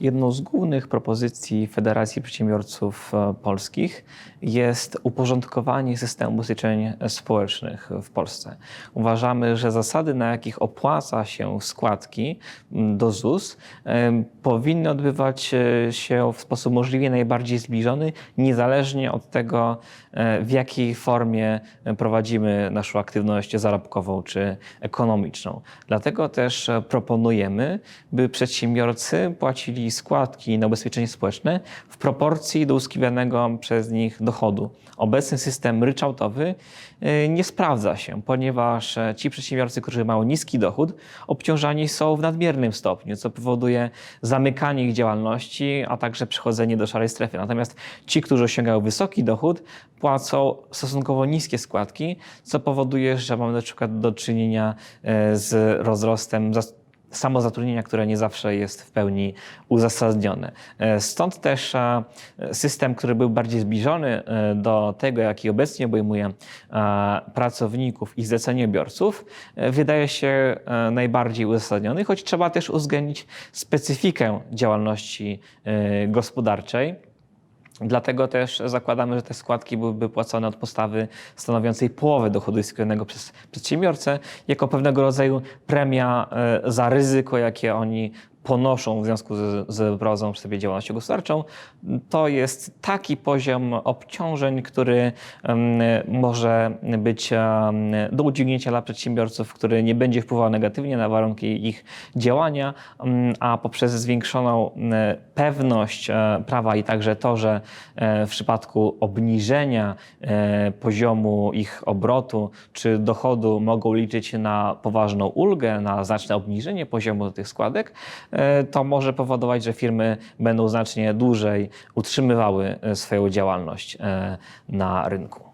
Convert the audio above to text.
Jedną z głównych propozycji Federacji Przedsiębiorców e, Polskich jest uporządkowanie systemu ubezpieczeń społecznych w Polsce. Uważamy, że zasady, na jakich opłaca się składki do ZUS, em, powinny odbywać e, się w sposób możliwie najbardziej zbliżony, niezależnie od tego, e, w jakiej formie e, prowadzimy naszą aktywność zarobkową czy ekonomiczną. Dlatego też e, proponujemy, by przedsiębiorcy płacili składki na ubezpieczenie społeczne w proporcji do uzyskiwanego przez nich dochodu. Obecny system ryczałtowy y, nie sprawdza się, ponieważ e, ci przedsiębiorcy, którzy mają niski dochód, obciążani są w nadmiernym stopniu, co powoduje zamykanie ich działalności, a także przechodzenie do szarej strefy. Natomiast ci, którzy osiągają wysoki dochód, płacą stosunkowo niskie składki, co powoduje, że mamy na przykład do czynienia e, z rozrostem samozatrudnienia, które nie zawsze jest w pełni uzasadnione. E, Stąd też system, który był bardziej zbliżony e, do tego, jaki obecnie obejmuje pracowników i zleceniobiorców, e, wydaje się najbardziej uzasadniony, choć trzeba też uwzględnić specyfikę działalności gospodarczej. Dlatego też zakładamy, że te składki byłyby płacone od podstawy stanowiącej połowę dochodu uzyskiwanego przez przedsiębiorcę, jako pewnego rodzaju premia e, za ryzyko, jakie oni ponoszą w związku z, z prowadzoną przez siebie działalnością gospodarczą. To jest taki poziom obciążeń, który może być do udźwignięcia dla przedsiębiorców, który nie będzie wpływał negatywnie na warunki ich działania, a poprzez zwiększoną pewność e, prawa i także to, że e, w przypadku obniżenia e, poziomu ich obrotu czy dochodu mogą liczyć na poważną ulgę, na znaczne obniżenie poziomu tych składek, to może powodować, że firmy będą znacznie dłużej utrzymywały e, swoją działalność e, na rynku.